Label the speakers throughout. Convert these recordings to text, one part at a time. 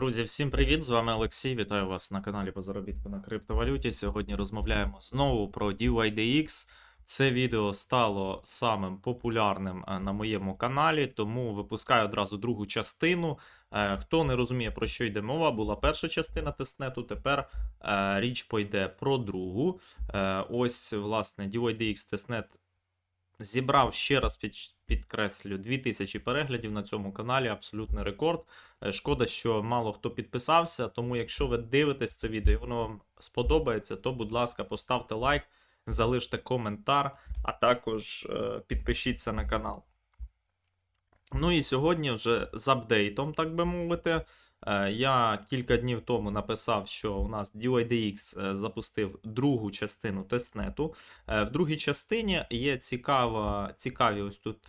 Speaker 1: Друзі, всім привіт! З вами Олексій. Вітаю вас на каналі по заробітку на криптовалюті. Сьогодні розмовляємо знову про DYDX. Це відео стало самим популярним е, на моєму каналі, тому випускаю одразу другу частину. Е, Хто не розуміє, про що йде мова, була перша частина тестнету. Тепер е, річ пойде про другу. Ось, власне, DYDX тестнет зібрав ще раз під, підкреслю 2000 переглядів на цьому каналі. Абсолютний рекорд. Е, Шкода, що мало хто підписався. Тому, якщо ви дивитесь це відео і воно вам сподобається, то, будь ласка, поставте лайк, залиште коментар, а також е, підпишіться на канал. Ну і сьогодні вже з апдейтом, так би мовити. Е, Я кілька днів тому написав, що у нас DYDX е, запустив другу частину тестнету. Е, В другій частині є цікава, цікаві ось тут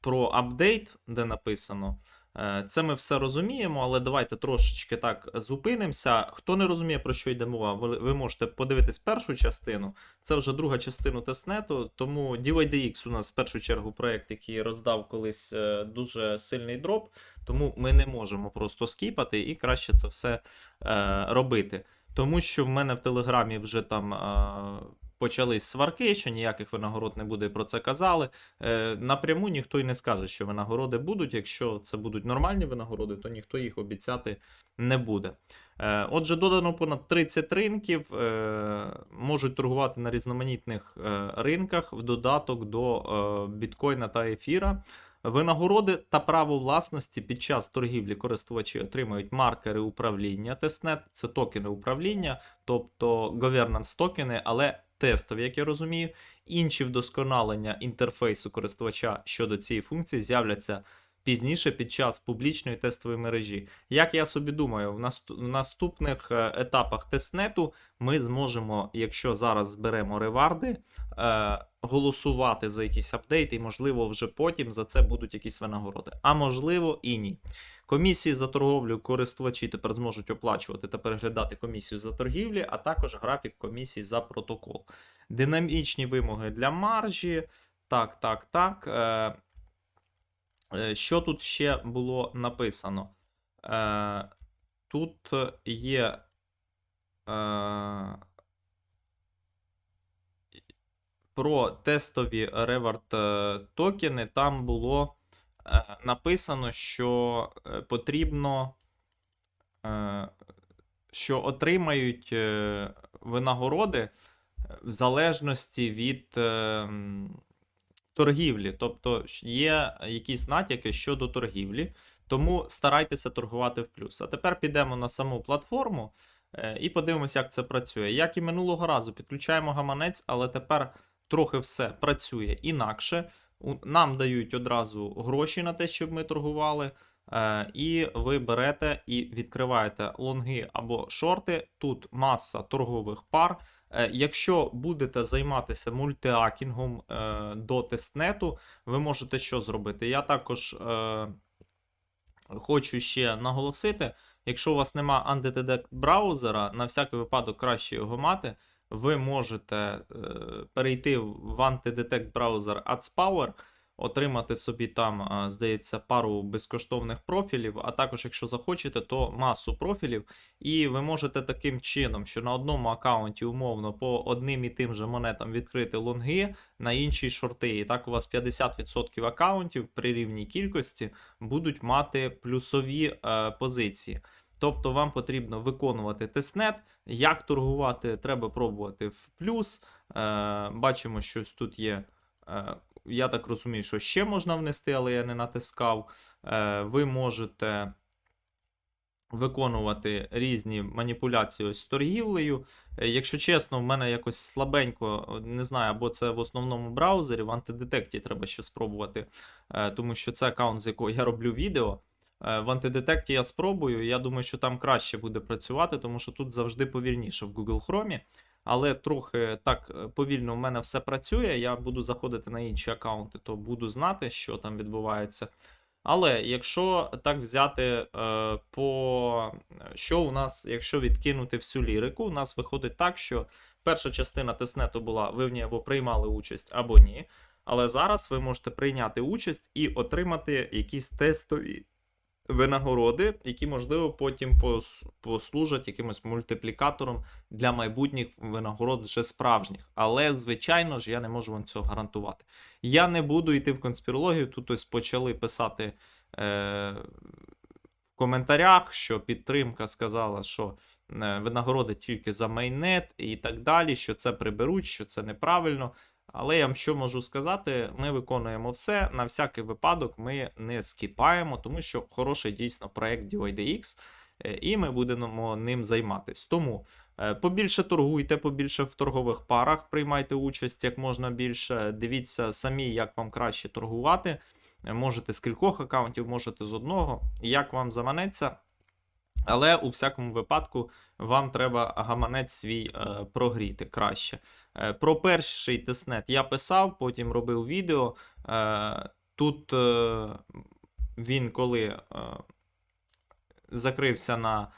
Speaker 1: про апдейт, де написано. Е, Це ми все розуміємо, але давайте трошечки так зупинимося. Хто не розуміє, про що йде мова, ви, можете подивитись першу частину. Це вже друга частина тестнету. Тому DYDX у нас в першу чергу проект, який роздав колись е, дуже сильний дроп. Тому ми не можемо просто скіпати і краще це все е, робити. Тому що в мене в Телеграмі вже там е, почались сварки, що ніяких винагород не буде, про це казали. Е, напряму ніхто й не скаже, що винагороди будуть. Якщо це будуть нормальні винагороди, то ніхто їх обіцяти не буде. Е, отже, додано понад 30 ринків, е, можуть торгувати на різноманітних ринках в додаток до біткоїна та ефіра. Винагороди та право власності під час торгівлі користувачі отримають маркери управління тестнет, це токени управління, тобто governance токени, але тестові, як я розумію. Інші вдосконалення інтерфейсу користувача щодо цієї функції з'являться пізніше під час публічної тестової мережі. Як я собі думаю, в насту- в наступних е, етапах тестнету ми зможемо, якщо зараз зберемо реварди, е, голосувати за якісь апдейти, і можливо вже потім за це будуть якісь винагороди. А можливо і ні. Комісії за торговлю користувачі тепер зможуть оплачувати та переглядати комісію за торгівлі, а також графік комісії за протокол. Динамічні вимоги для маржі. Так, так, так. Е, що тут ще було написано? Е, тут є. Е, про тестові реверт е, токени там було написано, що потрібно, що отримають винагороди в залежності від е, м, торгівлі. Тобто є якісь натяки щодо торгівлі, тому старайтеся торгувати в плюс. А тепер підемо на саму платформу. е, І подивимося, як це працює. Як і минулого разу, підключаємо гаманець, але тепер трохи все працює інакше. Нам дають одразу гроші на те, щоб ми торгували. Е, І ви берете і відкриваєте лонги або шорти. Тут маса торгових пар. Е, Якщо будете займатися мультиакінгом е, до тестнету, ви можете що зробити? Я також хочу ще наголосити: якщо у вас нема антидетект браузера, на всякий випадок краще його мати. Ви можете перейти в антидетект браузер AdsPower, отримати собі там, е, здається, пару безкоштовних профілів, а також, якщо захочете, то масу профілів. І ви можете таким чином, що на одному аккаунті умовно по одним і тим же монетам відкрити лонги, на іншій шорти. І так у вас 50% аккаунтів при рівній кількості будуть мати плюсові е, позиції. Тобто вам потрібно виконувати тестнет. Як торгувати, треба пробувати в плюс. Е, бачимо, що тут є. Е, я так розумію, що ще можна внести, але я не натискав. Е, ви можете виконувати різні маніпуляції з торгівлею. Е, Якщо чесно, в мене якось слабенько, не знаю, або це в основному браузері, в антидетекті треба ще спробувати, е, тому що це аккаунт, з якого я роблю відео. Е, В антидетекті я спробую. Я думаю, що там краще буде працювати, тому що тут завжди повільніше в Google Chrome. Але трохи так е, повільно в мене все працює. Я буду заходити на інші аккаунти, то буду знати, що там відбувається. Але якщо так взяти е, по що у нас, якщо відкинути всю лірику, у нас виходить так, що перша частина тестнету була, ви в ній або приймали участь, або ні. Але зараз ви можете прийняти участь і отримати якісь тестові винагороди, які, можливо, потім послужать якимось мультиплікатором для майбутніх винагород вже справжніх. Але, звичайно ж, я не можу вам цього гарантувати. Я не буду йти в конспірологію. Тут ось почали писати е, в коментарях, що підтримка сказала, що е, винагороди тільки за майнет і так далі, що це приберуть, що це неправильно. Але я вам що можу сказати, ми виконуємо все. На всякий випадок ми не скіпаємо, тому що хороший дійсно проект DYDX, е, і ми будемо ним займатися. Тому е, побільше торгуйте, побільше в торгових парах приймайте участь як можна більше. Дивіться самі, як вам краще торгувати. Е, Можете з кількох аккаунтів, можете з одного, як вам заманеться. Але у всякому випадку вам треба гаманець свій е, прогріти краще. Е, про перший тестнет я писав, потім робив відео. Е, тут е, він коли е, закрився на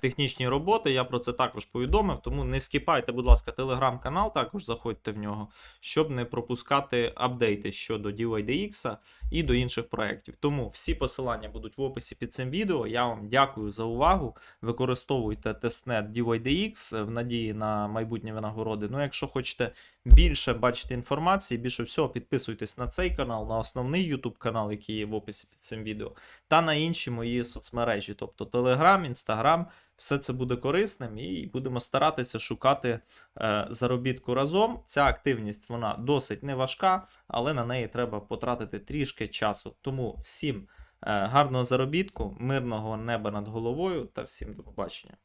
Speaker 1: технічні роботи, я про це також повідомив. Тому не скіпайте, будь ласка, телеграм-канал, також заходьте в нього, щоб не пропускати апдейти щодо DYDX і до інших проєктів. Тому всі посилання будуть в описі під цим відео. Я вам дякую за увагу. Використовуйте тестнет DYDX в надії на майбутні винагороди. Ну, якщо хочете більше бачити інформації, більше всього підписуйтесь на цей канал, на основний YouTube канал, який є в описі під цим відео, та на інші мої соцмережі, тобто Telegram, Instagram. Все це буде корисним і будемо старатися шукати е, заробітку разом. Ця активність вона досить неважка, але на неї треба потратити трішки часу. Тому всім е, гарного заробітку, мирного неба над головою та всім до побачення.